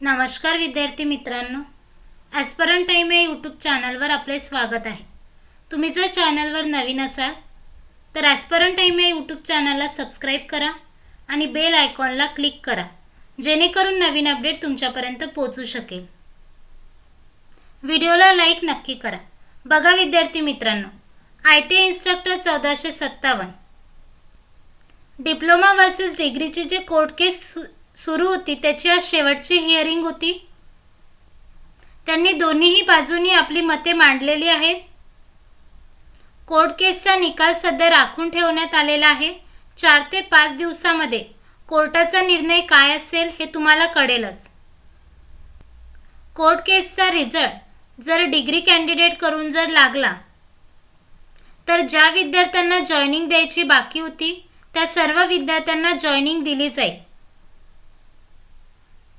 नमस्कार विद्यार्थी मित्रांनो. ॲस्परन टाईम या यूट्यूब चॅनलवर आपले स्वागत आहे. तुम्ही जर चॅनलवर नवीन असाल तर ॲस्परन टाईम या यूट्यूब चॅनलला सबस्क्राईब करा आणि बेल आयकॉनला क्लिक करा जेणेकरून नवीन अपडेट तुमच्यापर्यंत पोहोचू शकेल. व्हिडिओला लाईक नक्की करा. बघा विद्यार्थी मित्रांनो आय टी इन्स्ट्रक्टर चौदाशे सत्तावन्न. डिप्लोमा वर्सेस डिग्रीचे जे कोर्ट केस सुरू होती. त्याची आज शेवटची हिअरिंग होती. त्यांनी दोन्हीही बाजूनी आपली मते मांडलेली आहेत. कोर्ट केसचा निकाल सध्या राखून ठेवण्यात आलेला आहे. चार ते पाच दिवसामध्ये कोर्टाचा निर्णय काय असेल हे तुम्हाला कळेलच. कोर्ट केसचा रिझल्ट जर डिग्री कॅन्डिडेट करून जर लागला तर ज्या विद्यार्थ्यांना जॉईनिंग द्यायची बाकी होती त्या सर्व विद्यार्थ्यांना जॉईनिंग दिली जाईल.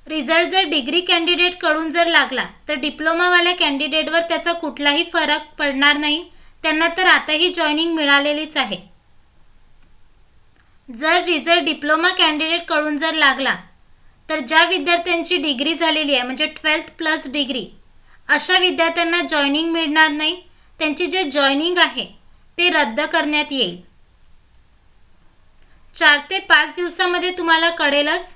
रिझल्ट जर डिग्री कॅन्डिडेटकडून जर लागला तर डिप्लोमावाल्या कॅन्डिडेटवर त्याचा कुठलाही फरक पडणार नाही. त्यांना तर आताही जॉईनिंग मिळालेलीच आहे. जर रिझल्ट डिप्लोमा कॅन्डिडेटकडून जर लागला तर ज्या विद्यार्थ्यांची डिग्री झालेली आहे म्हणजे ट्वेल्थ प्लस डिग्री अशा विद्यार्थ्यांना जॉईनिंग मिळणार नाही. त्यांची जे जॉईनिंग आहे ते रद्द करण्यात येईल. चार ते पाच दिवसामध्ये तुम्हाला कळेलच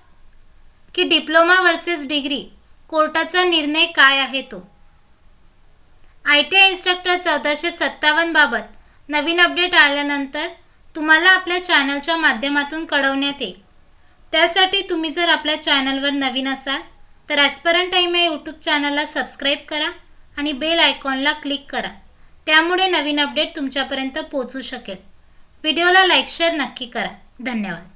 की डिप्लोमा वर्सेस डिग्री कोर्टाचा निर्णय काय आहे तो? आय टी आय इन्स्ट्रक्टर चौदाशे सत्तावन्न बाबत नवीन अपडेट आल्यानंतर तुम्हाला आपल्या चॅनलच्या माध्यमातून कळवण्यात येईल. त्यासाठी तुम्ही जर आपल्या चॅनलवर नवीन असाल तर ॲस्परंट टाईम या यूट्यूब चॅनलला सबस्क्राईब करा आणि बेल आयकॉनला क्लिक करा. त्यामुळे नवीन अपडेट तुमच्यापर्यंत पोहोचू शकेल. व्हिडिओला लाईक शेअर नक्की करा. धन्यवाद.